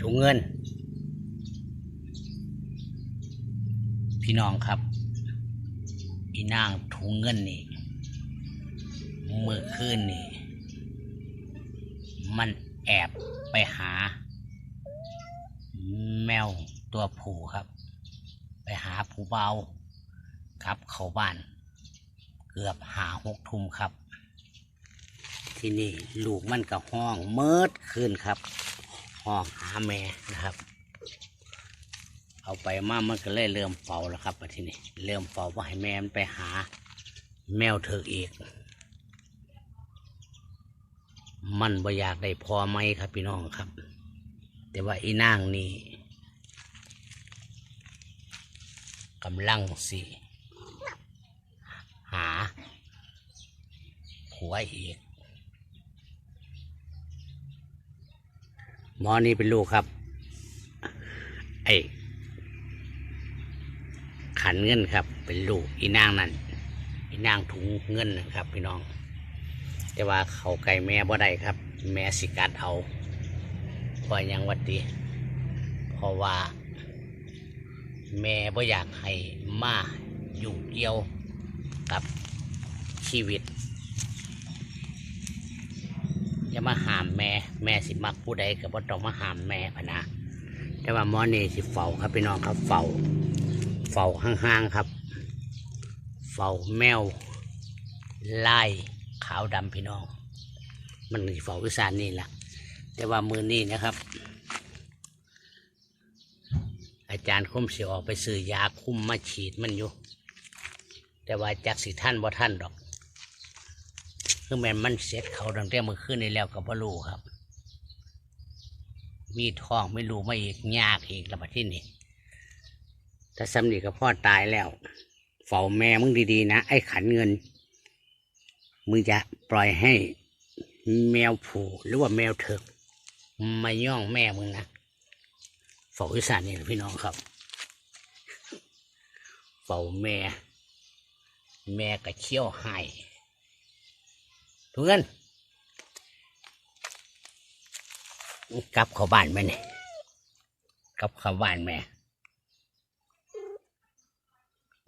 ถุงเงิน พี่น้องครับอีนางถุงเงินนี่เมื่อคืนนี่ มันแอบไปหา แมวตัวผู้ครับ ไปหาผู้เบาครับ เขาบ้าน เกือบหาหกทุ่มครับ ที่นี่ลูกมันกับห้องเมิดขึ้นครับ ห้องหาแม่นะครับ เอาไปมามันก็เลยเริ่มเฝ้าแล้วครับที่นี่เริ่มเฝ้าว่าให้แม่มันไปหา แมวเถอะอีก มันบ่อยากได้พอไหมครับพี่น้องครับ แต่ว่าอีนางนี่กำลังสิหาผัวอีก หมอนี่เป็นลูกครับ ไอ้ขันเงินครับ เป็นลูกอีนางนั่นอีนางถุงเงินนะครับ พี่น้อง แต่ว่าเขาไก่แม่บ่ได้ครับ แม่สิกัดเอาเพราะยังวัดดีเพราะว่า แม่บ่อยากให้มาอยุ่เกี่ยวกับชีวิต อย่ามาห้ามแม่แม่สิมักผู้ใดก็บ่ต้องมาห้ามแม่พะนะแต่ว่าหมอนี่สิเฝ้าครับพี่น้องครับเฝ้าเฝ้าห่างๆครับเฝ้าแมวลายขาวดำพี่น้อง มันเฝ้าวิสานนี่แหละแต่ว่ามือนี้นะครับ อาจารย์คุ้มสิออกไปซื้อยาคุ้มมาฉีดมันอยู่ แต่ว่าจักสิท่านบ่ท่านดอก คือแม่มันเสร็จเขาตั้งแต่เมื่อคืนนี้แล้วกับพ่รู้ครับ มีท้องไม่รู้ไม่อีกยากอีกแล้วบัดที่นี่ถ้าสำนีกับพ่อตายแล้ว เฝ้าแม่มึงดีๆนะ ไอ้ขันเงิน มึงจะปล่อยให้แมวผูหรือว่าแมวเถิกมาย่องแม่มึงนะเฝ้าวิสานนี่พี่น้องครับเฝ้าแม่ แม่ก็เชี่ยวให้ เงินกลับเข้าบ้านไหมเนี่ยกลับเข้าบ้านแม่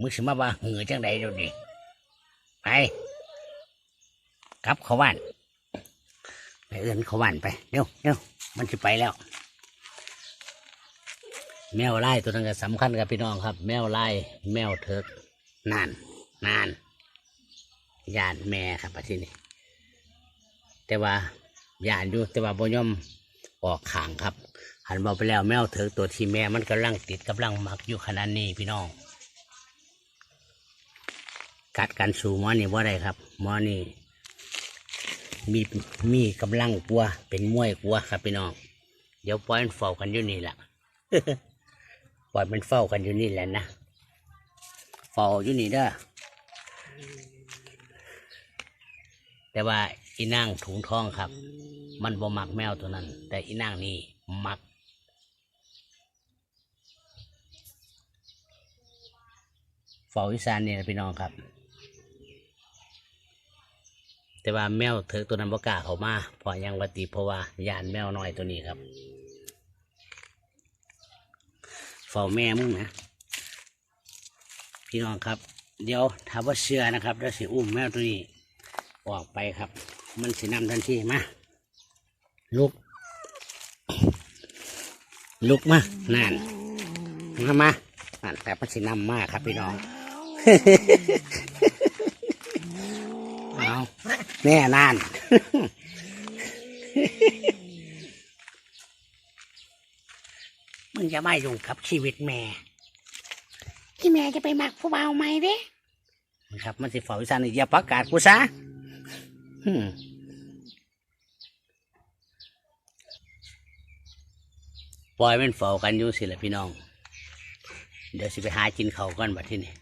มึงสิมาว่าเหงือจังใดเดี๋ยวนี้ไปกลับเข้าบ้านไปเอื้อนเข้าบ้านไปเร็วเร็วมันจะไปแล้วแมวไล่ตัวนั้นก็สำคัญกับพี่น้องครับ แมวไล่แมวเถิกนานนานยานแม่ครับประเทศนี้ แต่ว่าย่านอยู่แต่ว่าบ่ยอมออกขางครับ หันบอกไปแล้วแมวเถิกตัวที่แม่มันกำลังติดกำลังมักอยู่ขนาดนี้พี่น้อง กัดกันสู่มอนี่ว่าได้ครับมอนี่มีมีกำลังกลัวเป็นมวยกลัวครับพี่น้อง เดี๋ยวปล่อยมันเฝ้ากันอยู่นี่แหละปล่อยมันเฝ้ากันอยู่นี่แหละนะเฝ้าอยู่นี่เด้อแต่ว่า อีนางถุงทองครับ มันบ่มักแมวตัวนั้น แต่อีนางนี่มัก เฝ้าอีสานนี่นะพี่น้องครับ แต่ว่าแมวเถิกตัวนั้นบ่กล้าเขามาเพราะยังวัติเพราะว่ายานแมวน้อยตัวนี้ครับเฝ้าแม่มึงนะพี่น้องครับ เดี๋ยวถ้าว่าเชื่อนะครับแล้วสิอุ้มแมวตัวนี้ออกไปครับ มันสินำทันทีมาลุก ลุกมานั่นมามานั่นแต่มันสินำมาครับพี่น้องเอาแน่นานมึงจะไม่ยุ่งกับชีวิตแม่ที่แม่จะไปหมักผู้เบาไหมเด้นะครับมันสิฝ่าวิสานนี่อย่าประกาศกูซะอืม ปล่อยมันเฝ้ากันอยู่สิแหละพี่น้อง เดี๋ยวสิไปหากินเขาก่อนบัดที่นี่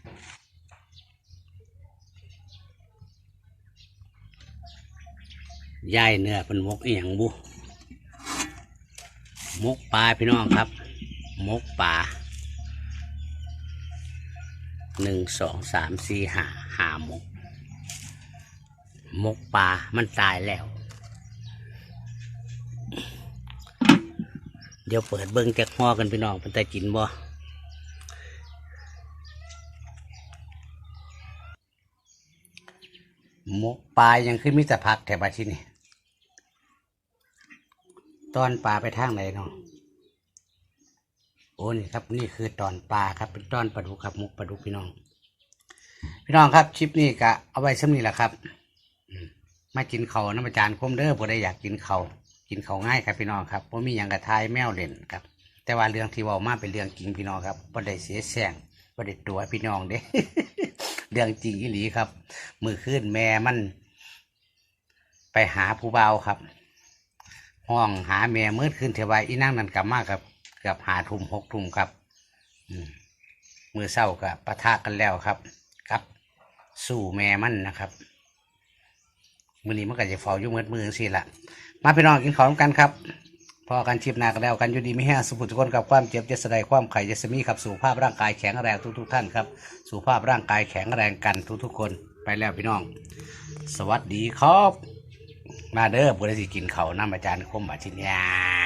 ย่ายเนื้อเป็นมกอีหยังบุมกปลาพี่น้องครับ มกปลาหนึ่งสองสามสี่ห้าห้ามก มกปลา มันตายแล้ว เดี๋ยวเปิดเบิ้งจากห่อกันพี่น้องเป็นแต่กินบ่หมกปลายังขึ้นมิตรพักแถวบ้านที่นี่ตอนปลาไปทางไหนเนาะโอ้นี่ครับนี่คือตอนปลาครับ เป็นตอนปลาดุกครับหมกปลาดุกพี่น้อง พี่น้องครับชิปนี้ก็เอาไว้ซ้ำนี่แหละครับ มมากินเขาน้ำอาจารย์คมเด้อผู้ใดอยากกินเขากินเขาง่ายครับพี่น้องครับเพราะมีอย่างกระทายแมวเล่นครับ แต่ว่าเรื่องที่ว่ามาเป็นเรื่องจริงพี่น้องครับบ่ได้เสียแสงบ่ได้ตัวพี่น้องเด้เรื่องจริงอีหลีครับ มือขึ้นแม่มัน ไปหาผู้เบาวครับ ห้องหาแม่มืดขึ้นเทวายอีนั่งนั่นกลับมาครับเกือบหาทุ่มหกทุ่มครับอืมมือเศร้ากับปะทะกันแล้วครับ ครับ สู่แม่มันนะครับ มือนี้มันก็จะเฝ้าอยู่มืดมือสิละมาพี่น้องกินข้าวนำกันครับพอกันชิปหนากันแล้วกันอยู่ดีไม่แห้งสุขทุกคนกับความเจ็บจะแสดงความไข่จะสมีครับสุขภาพร่างกายแข็งแรงทุกๆท่านครับสุขภาพร่างกายแข็งแรงกันทุกๆคนไปแล้วพี่น้อง สวัสดีครับ มาเด้อบุรีสิกินเขาน้ำอาจารย์คมบาชินยา